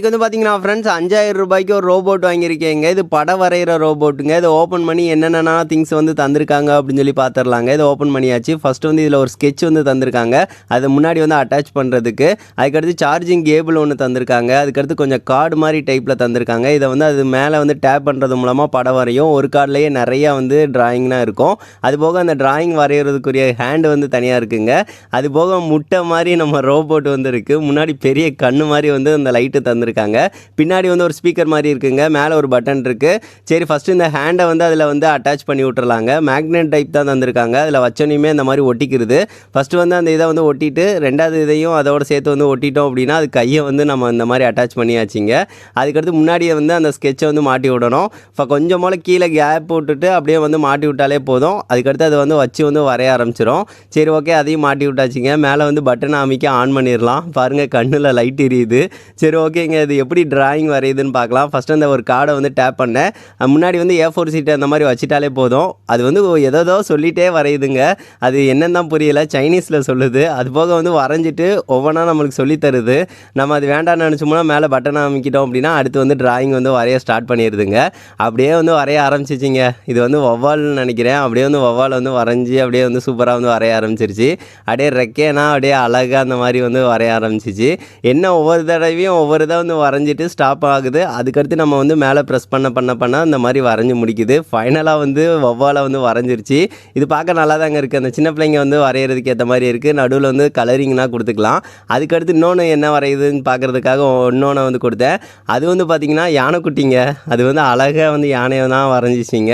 இதுக்கு வந்து பார்த்தீங்கன்னா ஃப்ரெண்ட்ஸ் அஞ்சாயிரம் ரூபாய்க்கு ஒரு ரோபோட் வாங்கியிருக்கேங்க. இது படம் வரைகிற ரோபோட்டுங்க இது ஓப்பன் பண்ணி என்னென்னா திங்ஸ் வந்து தந்திருக்காங்க அப்படின்னு சொல்லி பார்த்துடலாங்க இது ஓப்பன் பண்ணியாச்சு. ஃபஸ்ட்டு வந்து இதில் ஒரு ஸ்கெட்ச் வந்து தந்திருக்காங்க. அது முன்னாடி வந்து அட்டாச் பண்ணுறதுக்கு அதுக்கடுத்து சார்ஜிங் கேபிள் ஒன்று தந்திருக்காங்க. அதுக்கடுத்து கொஞ்சம் கார்டு மாதிரி டைப்பில் தந்திருக்காங்க. இதை வந்து அது மேலே வந்து டேப் பண்ணுறது மூலமாக படம் வரையும் ஒரு கார்ட்லேயே நிறையா வந்து டிராயிங்னா இருக்கும். அது போக அந்த டிராயிங் வரைகிறதுக்குரிய ஹேண்டு வந்து தனியாக இருக்குங்க. அது போக முட்டை மாதிரி நம்ம ரோபோட் வந்து இருக்குது முன்னாடி பெரிய கண்ணு மாதிரி வந்து அந்த லைட்டு கொடுத்துருக்காங்க பின்னாடி வந்து ஒரு ஸ்பீக்கர் மாதிரி இருக்குங்க. மேலே ஒரு பட்டன் இருக்குது சரி ஃபஸ்ட்டு இந்த ஹேண்டை வந்து அதில் வந்து அட்டாச் பண்ணி விட்டுறலாங்க. மேக்னெட் டைப் தான் தந்திருக்காங்க. அதில் வச்சோனையுமே இந்த மாதிரி ஒட்டிக்கிறது. ஃபஸ்ட்டு வந்து அந்த இதை வந்து ஒட்டிட்டு ரெண்டாவது இதையும் அதோட சேர்த்து வந்து ஒட்டிட்டோம் அப்படின்னா அது கையை வந்து நம்ம இந்த மாதிரி அட்டாச் பண்ணியாச்சுங்க. அதுக்கடுத்து முன்னாடியே வந்து அந்த ஸ்கெட்சை வந்து மாட்டி விடணும். இப்போ கொஞ்சம் போல் கீழே கேப் போட்டுட்டு அப்படியே வந்து மாட்டி விட்டாலே போதும். அதுக்கடுத்து அதை வந்து வச்சு வந்து வரைய ஆரம்பிச்சிடும் சரி ஓகே அதையும் மாட்டி விட்டாச்சுங்க. மேலே வந்து பட்டனை அமைக்க ஆன் பண்ணிடலாம் பாருங்கள் கண்ணில் லைட் எரியுது. சரி ஓகேங்க இது எப்படி டிராயிங் வரையுதுன்னு பார்க்கலாம். ஃபஸ்ட்டு அந்த ஒரு கார்டை வந்து டேப் பண்ணேன். முன்னாடி வந்து ஏ ஃபோர் சீட்டு அந்த மாதிரி வச்சிட்டாலே போதும். அது வந்து ஏதோ சொல்லிகிட்டே வரையுதுங்க. அது என்னன்னு தான் புரியல. சைனீஸில் சொல்லுது. அது போக வந்து வரைஞ்சிட்டு ஒவ்வொன்றா நம்மளுக்கு சொல்லித் தருது. நம்ம அது வேண்டாம்னு நினச்சோம்னா மேலே பட்டனை அமைக்கிட்டோம் அப்படின்னா அடுத்து வந்து டிராயிங் வந்து வரைய ஸ்டார்ட் பண்ணிடுதுங்க. அப்படியே வந்து வரைய ஆரம்பிச்சிச்சிங்க. இது வந்து வவ்வால்னு நினைக்கிறேன். அப்படியே வந்து வவ்வால் வந்து வரைஞ்சி அப்படியே வந்து சூப்பராக வந்து வரைய ஆரம்பிச்சிருச்சு. அப்படியே ரெக்கேனா அப்படியே அழகாக அந்த மாதிரி வந்து வரைய ஆரம்பிச்சிச்சு. என்ன ஒவ்வொரு தடவையும் ஒவ்வொரு இதாக வந்து வரைஞ்சிட்டு ஸ்டாப் ஆகுது. அதுக்கடுத்து நம்ம வந்து மேலே ப்ரெஸ் பண்ண பண்ண பண்ண அந்த மாதிரி வரைஞ்சி முடிக்குது. ஃபைனலாக வந்து வவ்வாலை வந்து வரைஞ்சிருச்சு. இது பார்க்க நல்லா தாங்க இருக்குது அந்த சின்ன பிள்ளைங்க வந்து வரைகிறதுக்கு ஏற்ற மாதிரி இருக்குது நடுவில் வந்து கலரிங்னா கொடுத்துக்கலாம். அதுக்கடுத்து இன்னொன்று என்ன வரையுதுன்னு பார்க்குறதுக்காக இன்னொன்று வந்து கொடுத்தேன். அது வந்து பார்த்திங்கன்னா யானைக்குட்டிங்க. அது வந்து அழகாக வந்து யானையை தான் வரைஞ்சிச்சிங்க.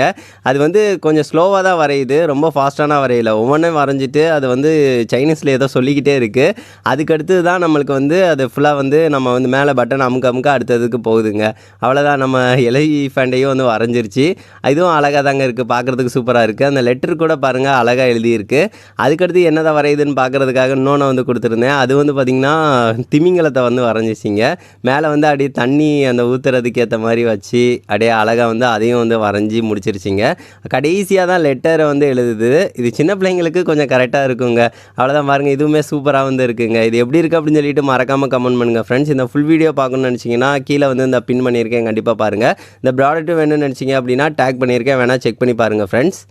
அது வந்து கொஞ்சம் ஸ்லோவாக தான் வரையுது. ரொம்ப ஃபாஸ்ட்டான வரையல. ஒவ்வொன்றும் வரைஞ்சிட்டு அது வந்து சைனீஸில் ஏதோ சொல்லிக்கிட்டே இருக்குது அதுக்கடுத்து தான் நம்மளுக்கு வந்து அது ஃபுல்லாக வந்து நம்ம வந்து மேலே பட்டன் அமுக்க அமுக்க அடுத்ததுக்கு போகுதுங்க. அவ்வளோதான் நம்ம இலை ஃபேண்டையும் வந்து வரைஞ்சிருச்சு. இதுவும் அழகாக தாங்க இருக்குது பார்க்குறதுக்கு சூப்பராக இருக்குது அந்த லெட்டர் கூட பாருங்கள் அழகாக எழுதியிருக்கு. அதுக்கடுத்து என்னதான் வரையுதுன்னு பார்க்குறதுக்காக இன்னொன்று வந்து கொடுத்துருந்தேன். அது வந்து பார்த்திங்கன்னா திமிங்கலத்தை வந்து வரைஞ்சிச்சிங்க. மேலே வந்து அப்படியே தண்ணி அந்த ஊற்றுறதுக்கு ஏற்ற மாதிரி வச்சு அப்படியே அழகாக வந்து அதையும் வந்து வரைஞ்சி முடிச்சிருச்சிங்க. கடைசியாக தான் லெட்டரை வந்து எழுதுது. இது சின்ன பிள்ளைங்களுக்கு கொஞ்சம் கரெக்டாக இருக்குங்க. அவ்வளோதான் பாருங்கள் இதுவுமே சூப்பராக வந்து இருக்குங்க. இது எப்படி இருக்குது அப்படின்னு சொல்லிட்டு மறக்காமல் கமெண்ட் பண்ணுங்கள் ஃப்ரெண்ட்ஸ் இந்த ஃபுல் வீடியோ பார்க்கணும்னு நினச்சிங்கன்னா கீழே வந்து இந்த பின் பண்ணியிருக்கேன். கண்டிப்பாக பாருங்கள் இந்த ப்ராடக்ட்டும் வேணும்னு நினச்சிங்க அப்படின்னா டேக் பண்ணியிருக்கேன். வேணால் செக் பண்ணி பாருங்கள் ஃப்ரெண்ட்ஸ்